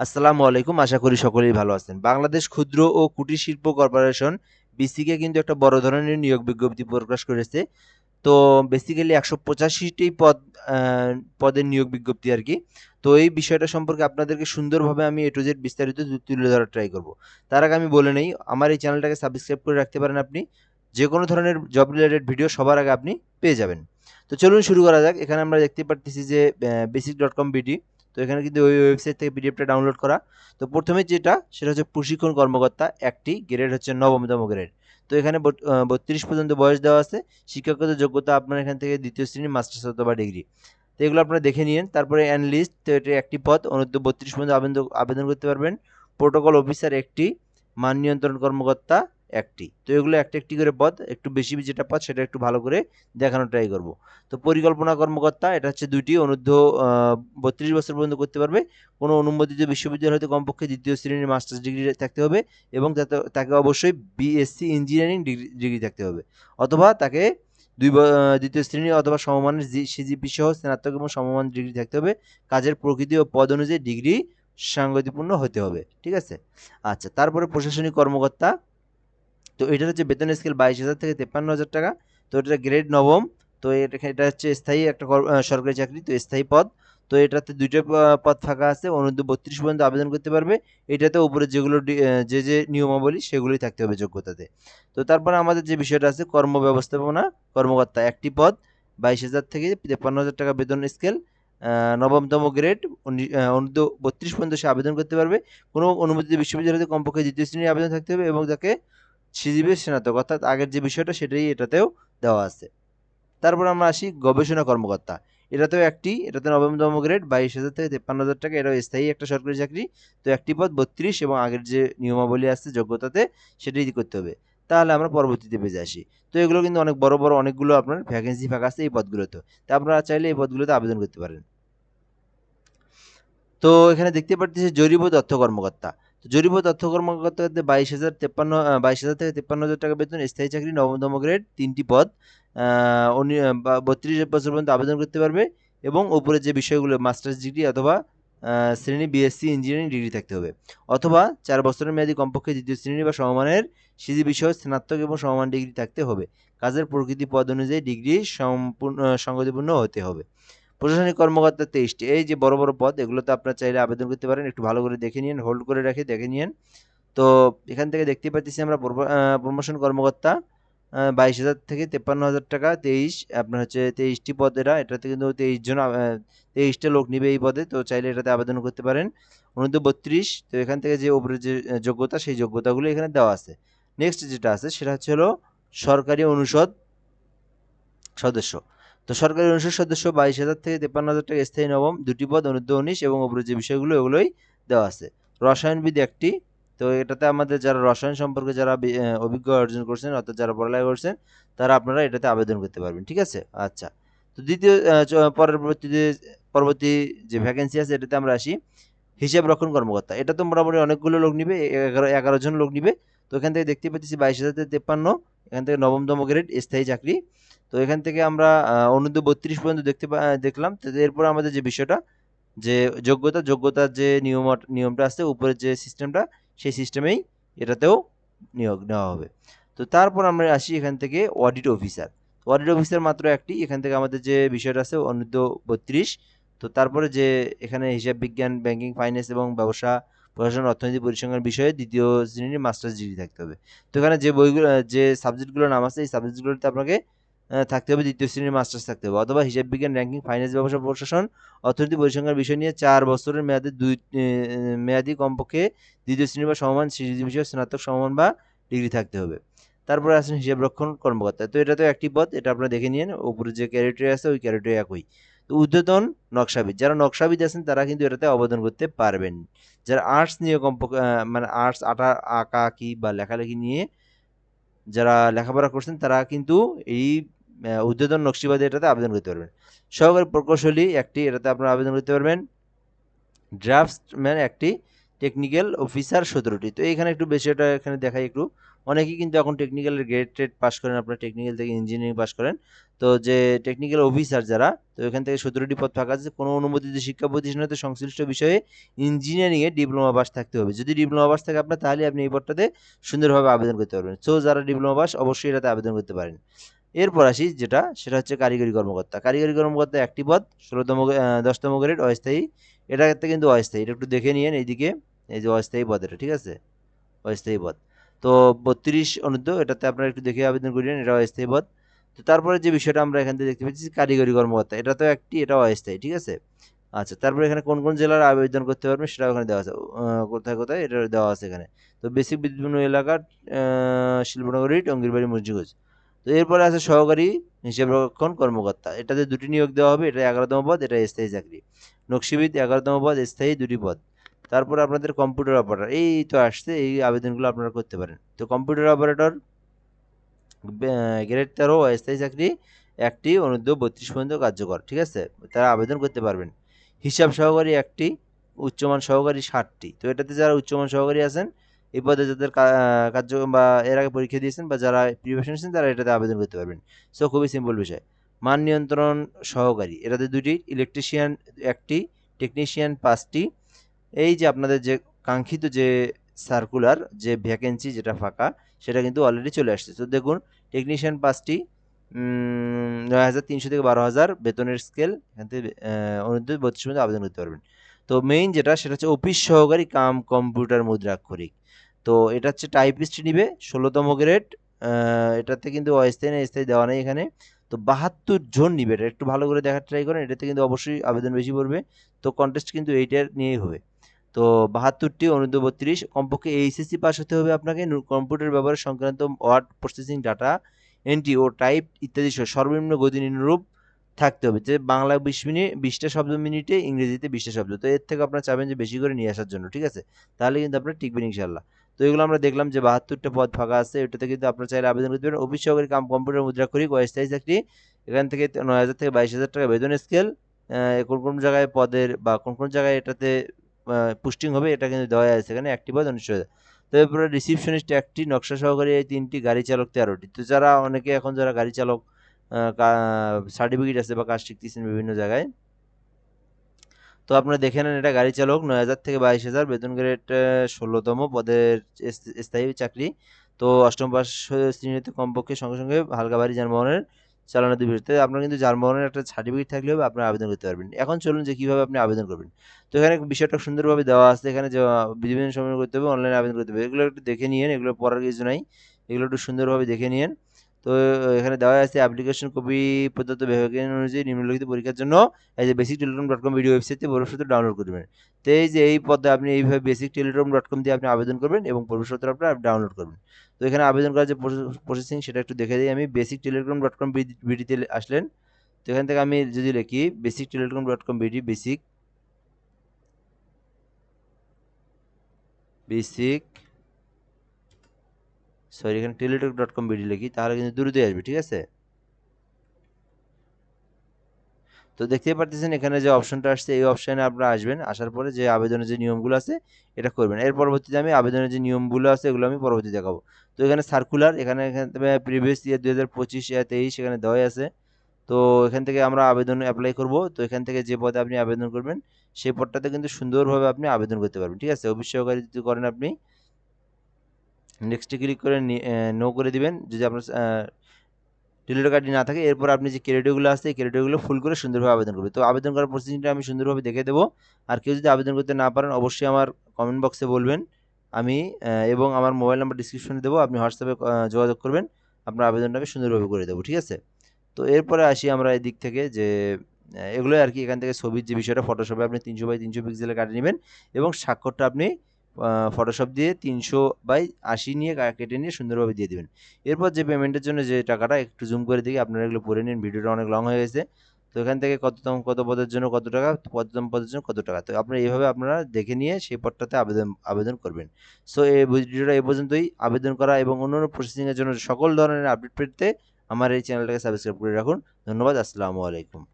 আসসালামু আলাইকুম, আশা করি সকলেই ভালো আছেন। বাংলাদেশ ক্ষুদ্র ও কুটির শিল্প কর্পোরেশন বিসিকে কিন্তু একটা বড় ধরনের নিয়োগ বিজ্ঞপ্তি প্রকাশ করেছে। তো বেসিক্যালি একশো পঁচাশিটি পদ পদের নিয়োগ বিজ্ঞপ্তি আর কি। তো এই বিষয়টা সম্পর্কে আপনাদেরকে সুন্দরভাবে আমি এ টু জেড বিস্তারিত তুলে ধরার ট্রাই করব। তার আগে আমি বলে নেই, আমার এই চ্যানেলটাকে সাবস্ক্রাইব করে রাখতে পারেন আপনি। যে কোনো ধরনের জব রিলেটেড ভিডিও সবার আগে আপনি পেয়ে যাবেন। তো চলুন শুরু করা যাক। এখানে আমরা দেখতে পাচ্ছি যে বেসিক ডট কম বিডি তো এখানে কিন্তু ওই ওয়েবসাইট থেকে পিডিএফটা ডাউনলোড করা। তো প্রথমে যেটা, সেটা হচ্ছে প্রশিক্ষণ কর্মকর্তা, একটি গ্রেড হচ্ছে নবমতম গ্রেড তো এখানে বত্রিশ পর্যন্ত বয়স দেওয়া আছে। শিক্ষাগত যোগ্যতা আপনার এখান থেকে দ্বিতীয় শ্রেণি মাস্টার্স অথবা ডিগ্রি তো এগুলো আপনারা দেখে নিন। তারপরে অ্যানলিস্ট তো এটা একটি পদ। অনূর্ধ্ব বত্রিশ পর্যন্ত আবেদন আবেদন করতে পারবেন। প্রোটোকল অফিসার একটি মান নিয়ন্ত্রণ কর্মকর্তা। একটি। তো এগুলো একটা একটি করে পদ, একটু বেশি যেটা পদ, সেটা একটু ভালো করে দেখানোর ট্রাই করব। তো পরিকল্পনা কর্মকর্তা, এটা হচ্ছে দুইটি, অনূর্ধ্ব বত্রিশ বছর পর্যন্ত করতে পারবে। কোনো অনুমোদিত বিশ্ববিদ্যালয় হতে কমপক্ষে দ্বিতীয় শ্রেণির মাস্টার্স ডিগ্রি থাকতে হবে এবং তাকে অবশ্যই বিএসসি ইঞ্জিনিয়ারিং ডিগ্রি ডিগ্রি থাকতে হবে। অথবা তাকে দুই দ্বিতীয় শ্রেণি অথবা সমমানের সিজিপি সহ স্নাতক এবং সমমান ডিগ্রি থাকতে হবে। কাজের প্রকৃতি ও পদ অনুযায়ী ডিগ্রি সাংগতিপূর্ণ হতে হবে। ঠিক আছে? আচ্ছা তারপরে প্রশাসনিক কর্মকর্তা তো এটার হচ্ছে বেতন স্কেল বাইশ হাজার থেকে তেপ্পান্ন হাজার টাকা। তো এটা গ্রেড নবম, তো এটা এটা হচ্ছে স্থায়ী একটা কর- সরকারি চাকরি, তো স্থায়ী পদ। তো এটাতে দুইটা প- পদ ফাঁকা আছে, অনূর্ধ্ব বত্রিশ পর্যন্ত আবেদন করতে পারবে। এটাতে উপরে যেগুলো যে যে নিয়মাবলী, সেগুলোই থাকতে হবে যোগ্যতাতে। তো তারপরে আমাদের যে বিষয়টা আছে, কর্ম ব্যবস্থাপনা, কর্মকর্তা একটি পদ, বাইশ হাজার থেকে তেপ্পান্ন হাজার টাকা বেতন স্কেল নবমতম গ্রেড অনূর্ধ্ব বত্রিশ পর্যন্ত সে আবেদন করতে পারবে। কোনো অনুমোদিত বিশ্ববিদ্যালয়তে কমপক্ষে দ্বিতীয় শ্রেণির আবেদন থাকতে হবে এবং তাকে সিজিবি স্নাতক, অর্থাৎ আগের যে বিষয়টা সেটাই এটাতেও দেওয়া আছে। তারপর আমরা আসি গবেষণা কর্মকর্তা। এটাতেও একটি, এটাতে নবমতম গ্রেড বাইশ হাজার থেকে তেপ্পান্ন হাজার টাকা, এটাও স্থায়ী একটা সরকারি চাকরি। তো একটি পদ বত্রিশ এবং আগের যে নিয়মাবলী আছে, যোগ্যতাতে সেটাই করতে হবে। তাহলে আমরা পরবর্তীতে পেজে আসি। তো এগুলো কিন্তু অনেক বড় বড় অনেকগুলো আপনার ভ্যাকেন্সি ফাঁকা আছে এই পদগুলোতে। তো আপনারা চাইলে এই পদগুলোতে আবেদন করতে পারেন। তো এখানে দেখতে পাচ্ছি জরিপ তথ্য কর্মকর্তা। জরিপ তথ্য কর্মকর্তাতে বাইশ হাজার তেপ্পান্ন বাইশ হাজার থেকে তেপ্পান্ন হাজার টাকা বেতন, স্থায়ী চাকরি নবমতম গ্রেড, তিনটি পদ বত্রিশ বছর পর্যন্ত আবেদন করতে পারবে এবং উপরে যে বিষয়গুলো, মাস্টার্স ডিগ্রি অথবা শ্রেণি বিএসসি ইঞ্জিনিয়ারিং ডিগ্রি থাকতে হবে। অথবা চার বছরের মেয়াদী কমপক্ষে দ্বিতীয় শ্রেণি বা সমমানের সিজি বিষয় স্নাতক এবং সমমান ডিগ্রি থাকতে হবে। কাজের প্রকৃতি পদ অনুযায়ী ডিগ্রি সম্পূর্ণ সংগতিপূর্ণ হতে হবে। প্রশাসনিক কর্মকর্তা তেইশটি। এই যে বড় বড় পদ, এগুলোতে আপনারা চাইলে আবেদন করতে পারেন। একটু ভালো করে দেখে নিন হোল্ড করে রেখে দেখে নিন তো এখান থেকে দেখতে পাচ্ছি আমরা প্রমোশন কর্মকর্তা বাইশ হাজার থেকে তেপ্পান্ন হাজার টাকা, তেইশ, আপনার হচ্ছে তেইশটি পদ এটা এটাতে কিন্তু তেইশ জন তেইশটা লোক নিবে এই পদে, তো চাইলে এটাতে আবেদন করতে পারেন। অনূর্ধ্ব বত্রিশ, তো এখান থেকে যে উপরে যে যোগ্যতা, সেই যোগ্যতাগুলো এখানে দেওয়া আছে। নেক্সট যেটা আছে, সেটা হচ্ছে হলো সরকারি অনুষদ সদস্য। তো সরকারি অনুষদ সদস্য বাইশ হাজার থেকে তেপ্পান্ন হাজার টাকা স্থায়ী নবম, দুটি পদ, অনূর্ধ্ব উনিশ এবং উপরে যে বিষয়গুলো এগুলোই দেওয়া আছে। রসায়নবিদ একটি। তো এটাতে আমাদের যারা রসায়ন সম্পর্কে যারা অভিজ্ঞ অর্জন করছেন অর্থাৎ যারা পড়ালেখা করছেন, তারা আপনারা এটাতে আবেদন করতে পারবেন, ঠিক আছে? আচ্ছা। তো দ্বিতীয় পরবর্তীতে, পরবর্তী যে ভ্যাকেন্সি আছে এটাতে আমরা আসি। হিসাব রক্ষণ কর্মকর্তা। এটা তো মোটামুটি অনেকগুলো লোক নিবে এগারো এগারো জন লোক নিবে। তো এখান থেকে দেখতে পাচ্ছি বাইশ হাজার তেপ্পান্ন, এখান থেকে নবমতম গ্রেড স্থায়ী চাকরি। তো এখান থেকে আমরা অনূর্ধ্ব বত্রিশ পর্যন্ত দেখতে দেখলাম। এরপর আমাদের যে বিষয়টা, যে যোগ্যতা, যোগ্যতার যে নিয়ম, নিয়মটা আছে, উপরের যে সিস্টেমটা সেই সিস্টেমেই এটাতেও নিয়োগ নেওয়া হবে। তো তারপর আমরা আসি এখান থেকে অডিট অফিসার অডিট অফিসার মাত্র একটি। এখান থেকে আমাদের যে বিষয়টা আছে, অনূর্ধ্ব বত্রিশ। তো তারপরে যে এখানে হিসাব বিজ্ঞান ব্যাংকিং ফাইন্যান্স এবং ব্যবসা প্রশাসন অর্থনীতি পরিসংখ্যান বিষয়ে দ্বিতীয় শ্রেণির মাস্টার্স ডিগ্রি থাকতে হবে। তো এখানে যে বইগুলো, যে সাবজেক্টগুলোর নাম আছে, এই সাবজেক্টগুলোতে আপনাকে থাকতে হবে দ্বিতীয় শ্রেণির মাস্টার্স থাকতে হবে। অথবা হিসাব বিজ্ঞান র্যাঙ্কিং ফাইন্যান্স ব্যবসা, প্রশাসন, অর্থনীতি পরিসংখ্যান বিষয় নিয়ে চার বছরের মেয়াদে দুই মেয়াদি কমপক্ষে দ্বিতীয় শ্রেণি বা সমমান সিরিজ বিষয়ে স্নাতক, সমমান বা ডিগ্রি থাকতে হবে। তারপরে আছেন হিসাব রক্ষণ কর্মকর্তা। তো এটা তো একটি পদ এটা আপনারা দেখে নিন উপরে যে ক্যারিটরি আছে, ওই ক্যারিটরি একই। তো উদ্বোধন নকশাবিদ। যারা নকশাবিদ আছেন, তারা কিন্তু এটাতে আবেদন করতে পারবেন। যারা আর্টস নিয়ে কম মানে আর্টস আটা, আঁকা আঁকি বা লেখালেখি নিয়ে যারা লেখাপড়া করছেন, তারা কিন্তু এই উদ্বোধন নকশিবাদে এটাতে আবেদন করতে পারবেন। সহকারী প্রকৌশলী একটি, এটাতে আপনারা আবেদন করতে পারবেন। ড্রাফটসম্যান একটি টেকনিক্যাল অফিসার সতেরোটি। তো এখানে একটু বেশি এটা এখানে দেখাই একটু। অনেকেই কিন্তু এখন টেকনিক্যালের গ্রেড ট্রেড পাস করেন, আপনার টেকনিক্যাল থেকে ইঞ্জিনিয়ারিং পাস করেন। তো যে টেকনিক্যাল অফিসার যারা, তো এখান থেকে সতেরোটি পদ ফাঁকা আছে। কোনো অনুমোদিত শিক্ষা প্রতিষ্ঠানে সংশ্লিষ্ট বিষয়ে ইঞ্জিনিয়ারিংয়ে ডিপ্লোমা পাস থাকতে হবে। যদি ডিপ্লোমা পাস থাকে আপনার, তাহলে আপনি এই পদটাতে সুন্দরভাবে আবেদন করতে পারবেন। সো যারা ডিপ্লোমা পাস অবশ্যই এটাতে আবেদন করতে পারেন। এরপর আসি, যেটা, সেটা হচ্ছে কারিগরি কর্মকর্তা। কারিগরি কর্মকর্তা একটি পদ, ষোলোতম দশতম গ্রেড অস্থায়ী। এটাতে কিন্তু অস্থায়ী। এটা একটু দেখে নিয়েন এইদিকে। এই যে অস্থায়ী পদ এটা, ঠিক আছে? অস্থায়ী পদ। তো বত্রিশ অনুদ্ধ এটাতে আপনারা একটু দেখে আবেদন করিলেন এটা অস্থায়ী পদ। তো তারপরে যে বিষয়টা আমরা এখান থেকে দেখতে পাচ্ছি কারিগরি কর্মকর্তা, এটা তো একটি এটা অস্থায়ী, ঠিক আছে? আচ্ছা তারপরে এখানে কোন কোন জেলার আবেদন করতে পারবেন সেটা ওখানে দেওয়া আছে। কোথায় কোথায়, এটা দেওয়া আছে এখানে। তো বেসিক বিভিন্ন এলাকার শিল্পনগরী টঙ্গিরবাড়ি মসজিদগঞ্জ। তো এরপরে আছে সহকারী হিসাবরক্ষণ কর্মকর্তা, এটাতে দুটি নিয়োগ দেওয়া হবে, এটা এগারোতম পদ, এটা স্থায়ী চাকরি। নকশিবিদ, এগারোতম পদ, স্থায়ী দুটি পদ। তারপর আপনাদের কম্পিউটার অপারেটর এই তো আসছে, এই আবেদনগুলো আপনারা করতে পারেন। তো কম্পিউটার অপারেটর গ্রেড তেরো অস্থায়ী চাকরি, একটি অনুদ্ধ বত্রিশ পর্যন্ত কার্যকর, ঠিক আছে? তারা আবেদন করতে পারবেন। হিসাব সহকারী একটি, উচ্চমান সহকারী ষাটটি। তো এটাতে যারা উচ্চমান সহকারী আছেন, এই পদে যাদের কা- কার্য, বা এর আগে পরীক্ষা দিয়েছেন, বা যারা প্রিপারেশন নিয়েছেন, তারা এটাতে আবেদন করতে পারবেন। সো খুবই সিম্পল বিষয়। মান নিয়ন্ত্রণ সহকারী, এটাতে দুটি ইলেকট্রিশিয়ান একটি টেকনিশিয়ান পাঁচটি এই যে আপনাদের যে কাঙ্ক্ষিত যে সার্কুলার যে ভ্যাকেন্সি যেটা ফাঁকা, সেটা কিন্তু অলরেডি চলে আসছে। তো দেখুন টেকনিশিয়ান পাঁচটি নয় হাজার তিনশো থেকে বারো হাজার বেতনের স্কেল এখান থেকে অনুদ্যোগ বত্রিশ মধ্যে আবেদন করতে পারবেন। তো মেইন যেটা, সেটা হচ্ছে অফিস সহকারী কাম কম্পিউটার মুদ্রাক্ষরিক। তো এটা হচ্ছে টাইপিস্ট নিবে, ষোলোতম গ্রেড এটাতে কিন্তু অস্থায়ী না, স্থায়ী দেওয়া নেই এখানে। তো বাহাত্তর জন নিবে, এটা একটু ভালো করে দেখার ট্রাই করেন, এটাতে কিন্তু অবশ্যই আবেদন বেশি পড়বে। তো কন্টেস্ট কিন্তু এইটার নিয়েই হবে। তো বাহাত্তরটি অনুদ্ধ বত্রিশ। কমপক্ষে এইচএসসি পাস হতে হবে আপনাকে। কম্পিউটার ব্যবহার সংক্রান্ত ওয়ার্ড প্রসেসিং ডাটা এন্ট্রি ও টাইপ ইত্যাদি সর্বনিম্ন গতি নিম্নরূপ থাকতে হবে। যে বাংলা বিশ মিনিট, বিশটা শব্দ মিনিটে, ইংরেজিতে বিশটা শব্দ। তো এর থেকে আপনারা চাবেন যে বেশি করে নিয়ে আসার জন্য, ঠিক আছে? তাহলে কিন্তু আপনার টিকবেন ইনশাল্লাহ তো এগুলো আমরা দেখলাম যে বাহাত্তরটা পদ ফাঁকা আছে। এটাতে কিন্তু আপনারা চাইলে আবেদন করতে পারেন। অফিস সহকারী কাম কম্পিউটার মুদ্রা করি অস্থায়ী চাকরি এখান থেকে নয় হাজার থেকে বাইশ হাজার টাকা বেতন স্কেল কোন কোন জায়গায় পদের বা কোন কোন জায়গায় এটাতে পুস্টিং হবে, এটা কিন্তু দেওয়া আছে এখানে একটি পদ অনুষ্ঠিত তো এরপরে রিসিপশনিস্ট একটি নকশা সহকারী এই তিনটি গাড়ি চালক তেরোটি। তো যারা অনেকে এখন যারা গাড়ি চালক সার্টিফিকেট আছে বা কাজ শিখতেছেন বিভিন্ন জায়গায়, তো আপনারা দেখে নেন এটা গাড়ি চালক নয় হাজার থেকে বাইশ হাজার, বেতন গ্রেড ষোলোতম পদের স্থায়ী- চাকরি। তো অষ্টম পাস শ্রেণীতে কমপক্ষে সঙ্গে সঙ্গে হালকা ভারী যানবাহনের চালানো দিবস। তো আপনার কিন্তু যানবাহনের একটা সার্টিফিকেট থাকলে হবে আপনি আবেদন করতে পারবেন। এখন চলুন যে কীভাবে আপনি আবেদন করবেন। তো এখানে বিষয়টা সুন্দরভাবে দেওয়া আছে। এখানে বিভিন্ন সময় করতে হবে অনলাইনে আবেদন করতে হবে। এগুলো একটু দেখে নিয়ে এগুলো পড়ার কিছু নাই। এগুলো একটু সুন্দরভাবে দেখে নিয়েন। তো এখানে দেওয়া আছে অ্যাপ্লিকেশন কপি প্রদত্ত বিভাগের অনুযায়ী নিম্নলিখিত পরীক্ষার জন্য এই যে basic telecom dot com video ওয়েবসাইটে প্রবেশপত্র ডাউনলোড করবেন তো এই যে এই পদে আপনি এইভাবে বেসিক টেলিকম ডট কম দিয়ে আপনি আবেদন করবেন এবং প্রবেশপত্র আপনার ডাউনলোড করবেন। তো এখানে আবেদন করার যে প্রসেসিং সেটা একটু দেখে দিই আমি। বেসিক টেলিকম ডট কম বিডিতে আসলেন। তো এখান থেকে আমি যদি লিখি basic telecom dot com BD basic basic sorry, এখানে টেলিটক ডট কম বিডি লিখি, তাহলে কিন্তু দ্রুতই আসবে, ঠিক আছে? তো দেখতেই পারতেছেন, এখানে যে অপশনটা আসছে, এই অপশানে আপনারা আসবেন, আসার পরে যে আবেদনের যে নিয়মগুলো আছে, এটা করবেন। এর পরবর্তীতে আমি আবেদনের যে নিয়মগুলো আছে, এগুলো আমি পরবর্তী দেখাবো। তো এখানে সার্কুলার এখানে এখান প্রিভিয়াস ইয়ার দুই হাজার পঁচিশ ইয়ার তেইশ, এখানে দেওয়াই আছে। তো এখান থেকে আমরা আবেদন অ্যাপ্লাই করব। তো এখান থেকে যে পদে আপনি আবেদন করবেন, সেই পদটাতে কিন্তু সুন্দরভাবে আপনি আবেদন করতে পারবেন, ঠিক আছে? অফিস সহকারী যদি করেন আপনি নেক্সটে ক্লিক করে নো করে দিবেন। যদি আপনার টেলিটক কার্ডটি না থাকে, এরপর আপনি যে ক্রেডিটগুলো আছে, এই ক্রেডিটগুলো ফুল করে সুন্দরভাবে আবেদন করবে তো আবেদন করার প্রসেসিংটা আমি সুন্দরভাবে দেখে দেবো। আর কেউ যদি আবেদন করতে না পারেন, অবশ্যই আমার কমেন্ট বক্সে বলবেন। আমি এবং আমার মোবাইল নাম্বার ডিসক্রিপশনে দেবো। আপনি হোয়াটসঅ্যাপে যোগাযোগ করবেন। আপনার আবেদনটা আমি সুন্দরভাবে করে দেবো, ঠিক আছে? তো এরপরে আসি আমরা এই দিক থেকে যে এগুলোই আর কি এখান থেকে ছবির যে বিষয়টা ফটোশপে আপনি তিনশো বাই তিনশো পিক্সেলে কাটিয়ে নেবেন এবং স্বাক্ষরটা আপনি ফটোশপ দিয়ে তিনশো বাই আশি নিয়ে কেটে নিয়ে সুন্দরভাবে দিয়ে দেবেন। এরপর যে পেমেন্টের জন্য যে টাকাটা, একটু জুম করে দিই আপনারা এগুলো পড়ে নিন, ভিডিওটা অনেক লং হয়ে গেছে। তো এখান থেকে কততম, কত পদের জন্য কত টাকা কততম পদের জন্য কত টাকা। তো আপনারা এইভাবে আপনারা দেখে নিয়ে সেই পদটাতে আবেদন আবেদন করবেন। সো এই ভিডিওটা এ পর্যন্তই। আবেদন করা এবং অন্যান্য প্রসেসিংয়ের জন্য সকল ধরনের আপডেট পেতে আমার এই চ্যানেলটাকে সাবস্ক্রাইব করে রাখুন। ধন্যবাদ, আসসালামু আলাইকুম।